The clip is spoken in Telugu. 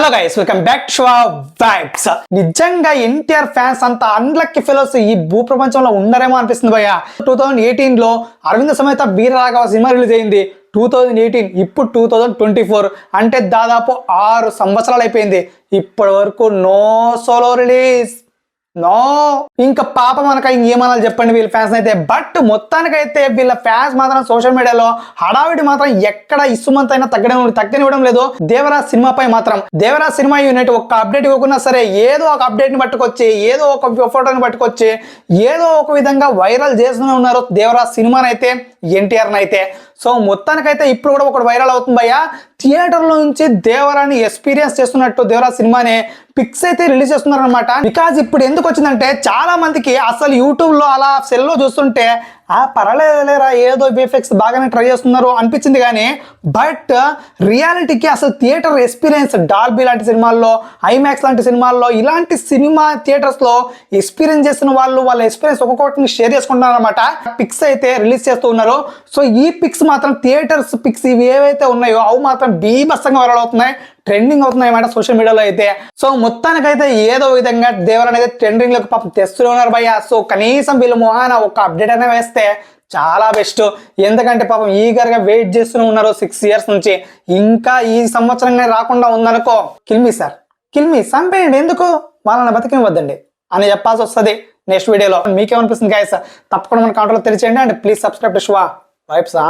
Hello guys welcome back to vibes నిజంగా ఎన్టీఆర్ ఫ్యాన్స్ అంత అన్లక్కి ఫెలోస్ ఈ భూ ప్రపంచంలో ఉండరేమో అనిపిస్తుంది భయ్య. టూ థౌజండ్ ఎయిటీన్లో అరవింద సమేత వీరరాఘవ సినిమా రిలీజ్ అయింది. టూ థౌజండ్ ఎయిటీన్ ఇప్పుడు టూ థౌజండ్ ట్వంటీ ఫోర్ అంటే దాదాపు ఆరు సంవత్సరాలు అయిపోయింది. ఇప్పటి వరకు నో సోలో రిలీజ్ నో. ఇంకా పాప మనక ఏమనాలి చెప్పండి వీళ్ళ ఫ్యాన్స్ అయితే. బట్ మొత్తానికైతే వీళ్ళ ఫ్యాన్స్ మాత్రం సోషల్ మీడియాలో హడావిడి మాత్రం ఎక్కడ ఇసుమంత అయినా తగ్గడం తగ్గనివ్వడం లేదు. దేవరాజ్ సినిమాపై మాత్రం. దేవరాజ్ సినిమా యూనిట్ ఒక్క అప్డేట్ ఇవ్వకున్నా సరే ఏదో ఒక అప్డేట్ని పట్టుకొచ్చి ఏదో ఒక ఫోటోని పట్టుకొచ్చి ఏదో ఒక విధంగా వైరల్ చేస్తూనే ఉన్నారు దేవరాజ్ సినిమానైతే ఎన్టీఆర్ అయితే సో మొత్తానికైతే ఇప్పుడు కూడా ఒకటి వైరల్ అవుతుంది భయ్యా. నుంచి దేవరాని ఎక్స్పీరియన్స్ చేస్తున్నట్టు దేవరా సినిమాని పిక్స్ అయితే రిలీజ్ చేస్తున్నారు అనమాట బికాజ్ ఇప్పుడు ఎందుకు వచ్చిందంటే చాలా మందికి అసలు యూట్యూబ్లో అలా సెల్లో చూస్తుంటే ఆ పర్వాలేదులేరా ఏదో విఎఫ్ఎక్స్ బాగానే ట్రై చేస్తున్నారు అనిపించింది కానీ బట్ రియాలిటీకి అసలు థియేటర్ ఎక్స్పీరియన్స్ డాల్బీ లాంటి సినిమాల్లో ఐమాక్స్ లాంటి సినిమాల్లో ఇలాంటి సినిమా థియేటర్స్లో ఎక్స్పీరియన్స్ చేసిన వాళ్ళు వాళ్ళ ఎక్స్పీరియన్స్ ఒక్కొక్కటిని షేర్ చేసుకుంటున్నారు అనమాట పిక్స్ అయితే రిలీజ్ చేస్తూ ఉన్నారు. సో ఈ పిక్స్ మాత్రం థియేటర్స్ పిక్స్ ఇవి ఏవైతే ఉన్నాయో అవి మాత్రం బీభత్సంగా వైరల్ అవుతున్నాయి. ట్రెండింగ్ అవుతున్నాయి అన్నమాట సోషల్ మీడియాలో అయితే. సో మొత్తానికైతే ఏదో విధంగా దేవరని అయితే ట్రెండింగ్లోకి పాపం తెస్తూనే ఉన్నారు భయ్య. సో కనీసం వీళ్ళు మొహాన ఒక అప్డేట్ అయినా వేస్తే చాలా బెస్ట్ ఎందుకంటే పాపం ఈగర్గా వెయిట్ చేస్తూనే ఉన్నారు సిక్స్ ఇయర్స్ నుంచి. ఇంకా ఈ సంవత్సరం రాకుండా ఉందనుకో కిల్మి సార్ కిల్మి చంపేయండి. ఎందుకు? వాళ్ళని బతికివద్దండి అని చెప్పాల్సి వస్తుంది నెక్స్ట్ వీడియోలో మీకేమనిపిస్తుంది గాయస్ తప్పకుండా మన కౌంటర్లో తెలియచేయండి. అండ్ ప్లీజ్ సబ్స్క్రైబ్ టు షువా వైబ్సా